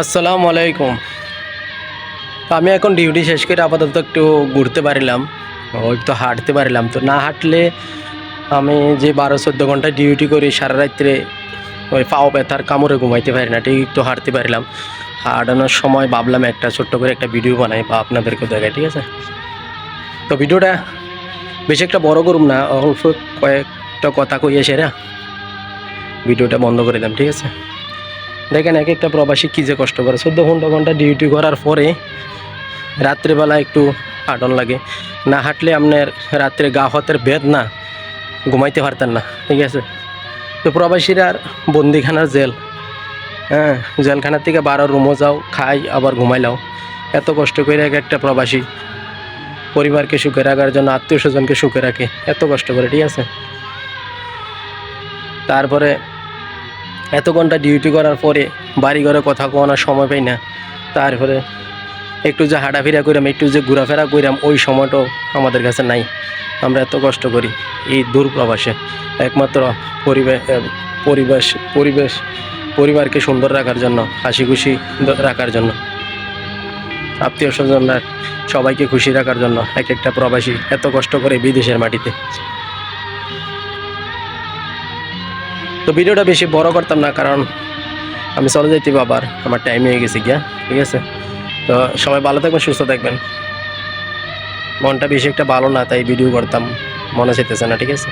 আসসালামু আলাইকুম। আমি এখন ডিউটি শেষ করে আপাতত একটু ঘুরতে পারিলাম তো হাঁটতে পারিলাম। তো না হাঁটলে আমি যে বারো চোদ্দ ঘণ্টা ডিউটি করি, সারা রাত্রে ওই পাও ব্যথার কামড়ে ঘুমাইতে পারি না, ঠিক একটু হাঁটতে পারিলাম। হাঁটানোর সময় ভাবলাম একটা ছোট্ট করে একটা ভিডিও বানাই বা আপনাদেরকে দেখাই, ঠিক আছে? তো ভিডিওটা বেশি একটা বড় করুম না, অল্প কয়েকটা কথা কইয়ে সেরা। ভিডিওটা বন্ধ করে দিলাম ঠিক আছে? দেখেন এক একটা প্রবাসী কী যে কষ্ট করে। চোদ্দ ঘণ্টা ঘণ্টা ডিউটি করার পরে রাত্রিবেলা একটু হাঁটন লাগে। না হাঁটলে আপনার রাত্রে গা হাতের বেদ না, ঘুমাইতে পারতেন না, ঠিক আছে? তো প্রবাসীরা আর বন্দিখানার জেল হ্যাঁ জেলখানার থেকে বারো রুমও যাও, খাই, আবার ঘুমাইলাও এত কষ্ট করে এক একটা প্রবাসী পরিবারকে সুখে রাখার জন্য, আত্মীয় স্বজনকে সুখে রাখে, এত কষ্ট করে, ঠিক আছে? তারপরে এত ঘণ্টা ডিউটি করার পরে বাড়ি ঘরে কথা কোয়ানোর সময় পাই না। তারপরে একটু যে হাঁটাফেরা করিলাম একটু যে ঘোরাফেরা করিলাম ওই সময়টাও আমাদের কাছে নাই। আমরা এত কষ্ট করি এই দূর প্রবাসে একমাত্র পরিবেশ পরিবেশ পরিবেশ পরিবারকে সুন্দর রাখার জন্য হাসি খুশি রাখার জন্য। আত্মীয় স্বজনরা সবাইকে খুশি রাখার জন্য এক একটা প্রবাসী এত কষ্ট করে বিদেশের মাটিতে। তো ভিডিওটা বেশি বড় করতাম না, কারণ আমি চলে যাইতে আবার আমার টাইম হয়ে গেছে গিয়া, ঠিক আছে? তো সবাই ভালো থাকবেন, সুস্থ থাকবেন। মনটা বেশি একটা ভালো না, তাই ভিডিও করতাম, মনে চাইতেছে না, ঠিক আছে?